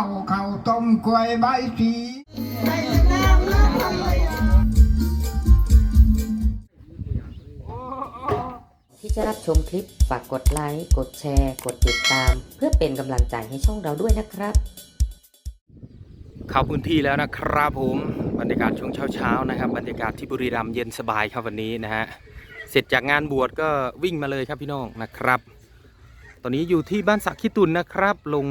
าข้าวต้มกล้วยใบสีที่จะรับชมคลิปฝากกดไลค์ กดแชร์ กดติดตาม เพื่อเป็นกำลังใจให้ช่องเราด้วยนะครับ เข้าพื้นที่แล้วนะครับผมบรรยากาศช่วงเช้าๆนะครับ บรรยากาศที่บุรีรัมย์เย็นสบายครับวันนี้นะฮะเสร็จจากงานบวชก็วิ่งมาเลยครับพี่น้องนะครับ ตอนนี้อยู่ที่บ้านสักขี้ตุนนะครับ ลง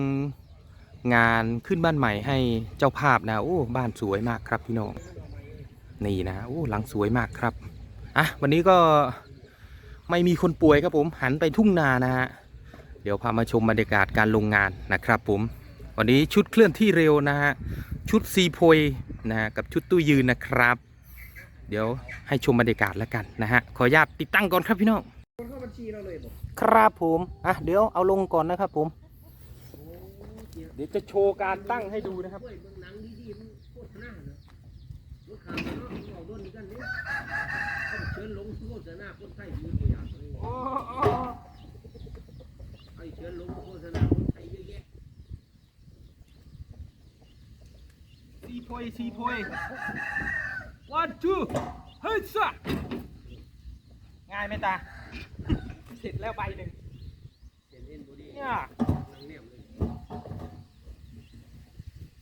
งานขึ้นบ้านใหม่ให้เจ้าภาพนะโอ้บ้านสวยมากครับพี่น้องนี่นะโอ้หลังสวยมากครับอะวันนี้ก็ไม่มีคนป่วยครับผมหันไปทุ่งนานะฮะเดี๋ยวพามาชมบรรยากาศการลงงานนะครับผมวันนี้ชุดเคลื่อนที่เร็วนะฮะชุดซีโพยนะฮะกับชุดตู้ยืนนะครับ เดี๋ยวให้ชมบรรยากาศแล้วกันนะฮะขออนุญาตติดตั้งก่อนครับพี่น้องครับผมอะเดี๋ยวเอาลงก่อนนะครับผม เดี๋ยวจะโชว์การตั้งให้ดูนะครับซีโพยซีโพย one two เฮ้ยซะง่ายไหมตา เสร็จแล้วใบหนึ่งเนี่ย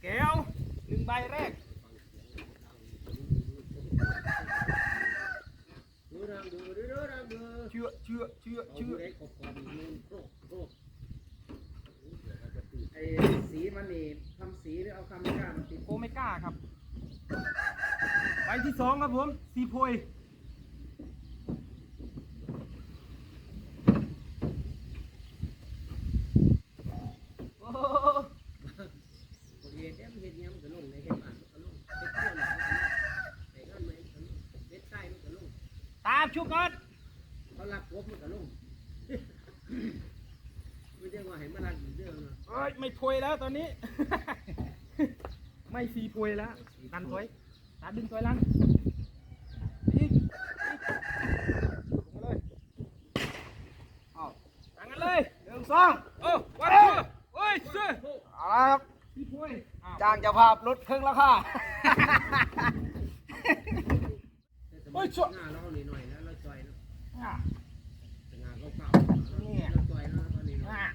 แก้วหนึ่งใบแรกเชื่อเชื่อเชื่อเชื่อไอ้สีมันนี่ทำสีหรือเอาคำไม่กล้ามันติดโอเมก้าครับ ใบที่สองครับผมซีโพย โอ้โห โอเคเดี๋ยวมันเห็นยังมันก็ลงในเห็นบ้านมันก็ลงเห็ดเพื่อนมันก็ลงไอ้นั่นมันก็ลงเห็ดใต้มันก็ลง ตามชุกก่อนเขาลักกบมันก็ลงไม่ใช่ว่าให้มาลักอยู่เรื่องนะเอ้ยไม่โพยแล้วตอนนี้ ไม่ซีโพยแล้วดันถอยตาดึงถอยหลังอีกอีกลงมาเลยเอาตั้งกันเลยหนึ่งสองโอ้วันทูโอ้ยเซ่เอาละครับซีโพยอ้าวจ้างเจ้าภาพลดครึ่งแล้วค่ะโอ้ยชั่วหน้าเราหน่อยหน่อยแล้วเราจอยเนาะ อะงานเก่าเนี่ยๆเราจอยแล้วตอนนี้อะ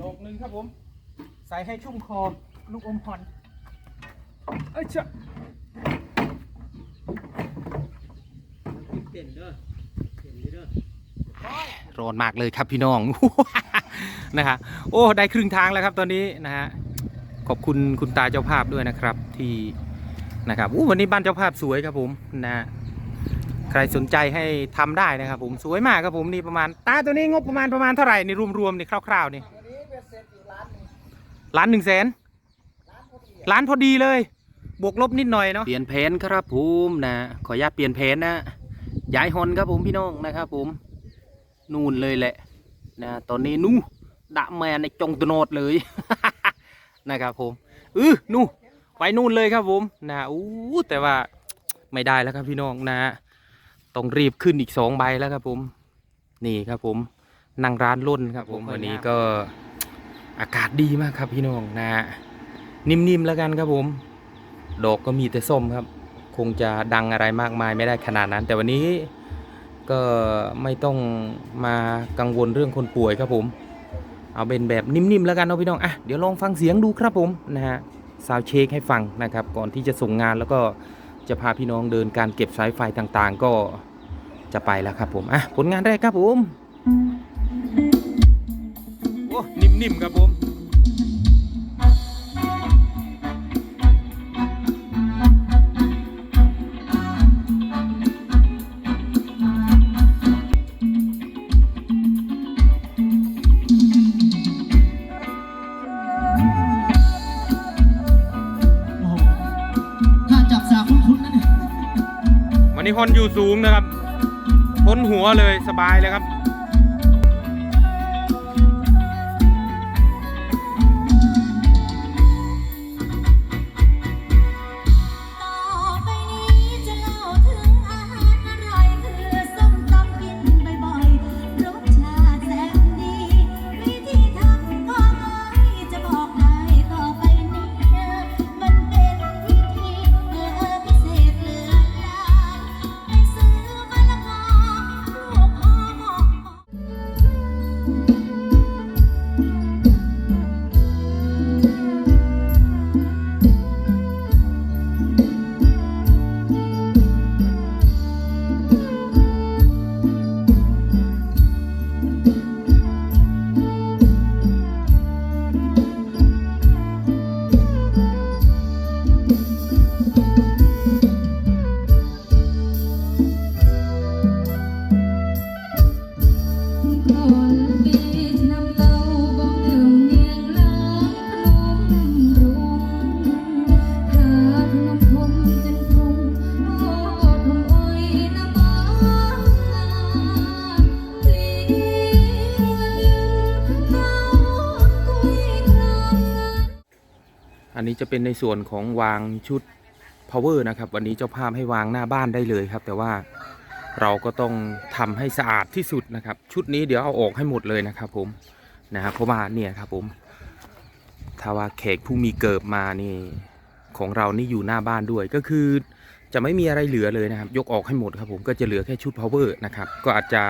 ดอกหนึ่งครับผม ใส่ให้ชุ่มคอ ลูกอมพรเอ้ยเจ้าเต้นเด้อเต้นเด้อร้อนมากเลยครับพี่น้อง นะฮะโอ้ ได้ครึ่งทางแล้วครับตอนนี้นะฮะ ขอบคุณคุณตาเจ้าภาพด้วยนะครับที่ นะครับวันนี้บ้านเจ้าภาพสวยครับผมนะใครสนใจให้ทำได้นะครับผมสวยมากครับผมนี่ประมาณตาตัวนี้งบประมาณประมาณเท่าไหร่นี่รวมๆนี่คร่าวๆนี่ล้านหนึ่งแสนล้านพอดีเลย บวกลบนิดหน่อยเนาะเปลี่ยนแผนครับผมนะขออนุญาตเปลี่ยนแผนนะย้ายฮอนครับผมพี่น้องนะครับผมนู่นเลยแหละนะตอนนี้นู่ดะแมนในจงตโนดเลยนะครับผมเออนู่ ไปนู่นเลยครับผมนะอู้แต่ว่าไม่ได้แล้วครับพี่น้องนะต้องรีบขึ้นอีกสองใบแล้วครับผม นี่ครับผมนั่งร้านล้นครับ ผมวันนี้ก็อากาศดีมากครับพี่น้องนะนิ่มๆแล้วกันครับผม ดอกก็มีแต่ส้มครับ คงจะดังอะไรมากมายไม่ได้ขนาดนั้น แต่วันนี้ก็ไม่ต้องมากังวลเรื่องคนป่วยครับผม เอาเป็นแบบนิ่มๆแล้วกันเนาะพี่น้องอะเดี๋ยวลองฟังเสียงดูครับผมนะฮะ ซาวเช็คให้ฟังนะครับ ก่อนที่จะส่งงานแล้วก็จะพาพี่น้องเดินการเก็บสายไฟต่างๆ ก็จะไปแล้วครับผมอะผลงานแรกครับผมโอ้นิ่มๆครับผม ฮอนอยู่สูงนะครับพ้นหัวเลยสบายเลยครับ นนี้จะเป็นในส่วนของวางชุด power นะครับ วันนี้เจ้าภาพให้วางหน้าบ้านได้เลยครับ แต่ว่าเราก็ต้องทำให้สะอาดที่สุดนะครับ ชุดนี้เดี๋ยวเอาออกให้หมดเลยนะครับ ผมนะครับเพราะว่าเนี่ยครับผม ถ้าว่าแขกผู้มีเกิบมานี่ของเรานี่อยู่หน้าบ้านด้วยก็คือจะไม่มีอะไรเหลือเลยนะครับ ยกออกให้หมดครับผมก็จะเหลือแค่ชุด power นะครับ ก็อาจจะ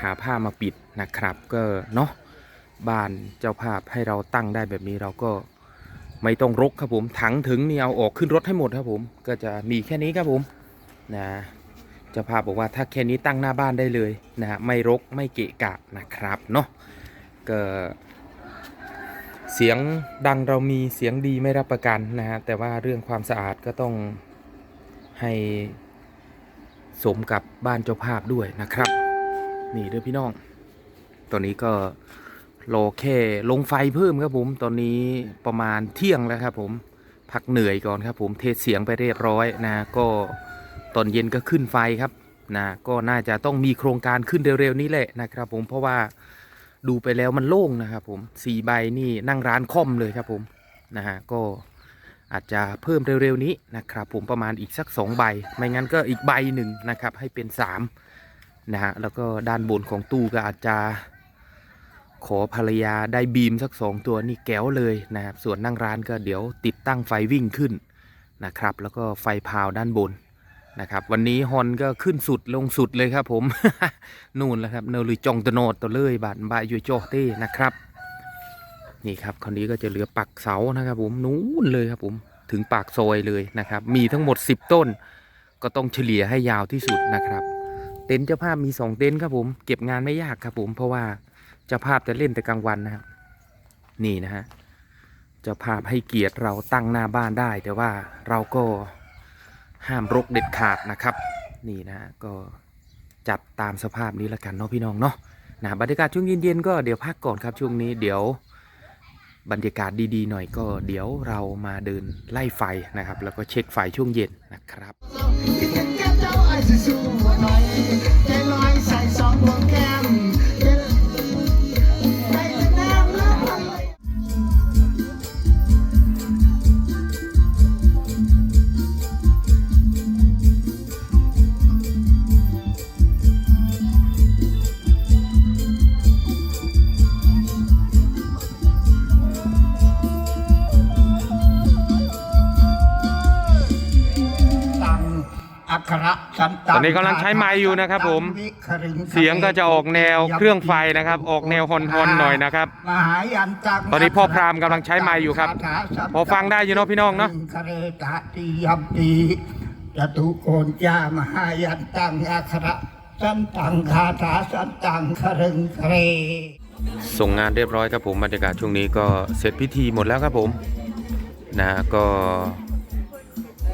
หาผ้ามาปิดนะครับ ก็เนาะบ้านเจ้าภาพให้เราตั้งได้แบบนี้เราก็ ไม่ต้องรกครับผมถังถึงนี่เอาออกขึ้นรถให้หมดครับผมก็จะมีแค่นี้ครับผมนะจ้าภาพบอกว่าถ้าแค่นี้ตั้งหน้าบ้านได้เลยนะฮะไม่รกไม่เกะกะนะครับเนาะก็เสียงดังเรามีเสียงดีไม่รับประกันนะฮะแต่ว่าเรื่องความสะอาดก็ต้องให้สมกับบ้านเจ้าภาพด้วยนะครับ นี่เด้อพี่น้อง ตอนนี้ก็ รอแค่ลงไฟเพิ่มครับผมตอนนี้ประมาณเที่ยงแล้วครับผมพักเหนื่อยก่อนครับผมเทเสียงไปเรียบร้อยนะก็ตอนเย็นก็ขึ้นไฟครับนะก็น่าจะต้องมีโครงการขึ้นเร็วๆนี้แหละนะครับผมเพราะว่าดูไปแล้วมันโล่งนะครับผมสี่ใบนี่นั่งร้านค่อมเลยครับผมนะฮะก็อาจจะเพิ่มเร็วๆนี้นะครับผมประมาณอีกสักสองใบ ไม่งั้นก็อีกใบหนึ่งนะครับให้เป็นสามนะฮะแล้วก็ด้านบนของตู้ก็อาจจะ ขอภรรยาได้บีมสักสองตัวนี่แก้วเลยนะครับส่วนนั่งร้านก็เดี๋ยวติดตั้งไฟวิ่งขึ้นนะครับ แล้วก็ไฟพาวด้านบนนะครับ วันนี้ฮอนก็ขึ้นสุดลงสุดเลยครับผม นู่นแล้วครับเนลุยจองตโนดตัวเลยบาทบายยูโจเต้นะครับ นี่ครับคนนี้ก็จะเหลือปักเสานะครับ ผมนู้นเลยครับผมถึงปากซอยเลยนะครับ มีทั้งหมด 10 ต้น ก็ต้องเฉลี่ยให้ยาวที่สุดนะครับ เต็นท์เจ้าภาพมี 2 เต็นท์ครับผม เก็บงานไม่ยากครับผมเพราะว่า เจ้าภาพจะเล่นแต่กลางวันนะครับ นี่นะฮะเจ้าภาพให้เกียรติเราตั้งหน้าบ้านได้ แต่ว่าเราก็ห้ามรกเด็ดขาดนะครับ นี่นะฮะก็จัดตามสภาพนี้ละกันเนาะพี่น้องเนาะนะบรรยากาศช่วงเย็นๆก็เดี๋ยวพักก่อนครับช่วงนี้เดี๋ยวบรรยากาศดีๆหน่อยก็เดี๋ยวเรามาเดินไล่ไฟนะครับ แล้วก็เช็คไฟช่วงเย็นนะครับ ระสันตังตอนนี้กำลังใช้ไมค์อยู่นะครับผมวิคริงเสียงก็จะออกแนวเครื่องไฟนะครับ ออกแนวฮอนๆหน่อยนะครับมหายันตังตอนนี้พ่อพราหมณ์กำลังใช้ไมค์อยู่ครับ พอฟังได้อยู่เนาะพี่น้องเนาะคเรตะติยัมปีจตุโกนจามหายันตังอักขระสันตังคาถาสันตังครึงเครส่งงานเรียบร้อยครับผมบรรยากาศช่วงนี้ก็เสร็จพิธีหมดแล้วครับผม นะก็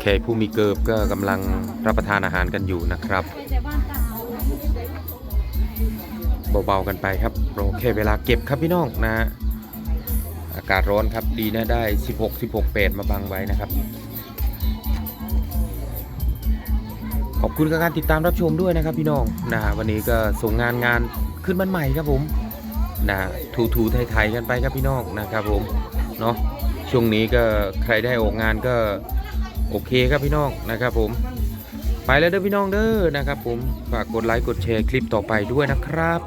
แขกผู้มีเกิบก็กำลังรับประทานอาหารกันอยู่นะครับ เบาๆกันไปครับรอแค่เวลาเก็บครับพี่น้องนะอากาศร้อนครับดีนะได้ 16 16 8มาบังไว้นะครับ ขอบคุณกับการติดตามรับชมด้วยนะครับพี่น้องนะวันนี้ก็ส่งงานงานขึ้นบ้านใหม่ครับผมนะถูถูไทยๆกันไปครับพี่น้องนะครับผมเนาะช่วงนี้ก็ใครได้ออกงานก็ โอเคครับพี่น้องนะครับผม ไปแล้วเด้อพี่น้องเด้อนะครับผมฝากกดไลค์กดแชร์คลิปต่อไปด้วยนะครับ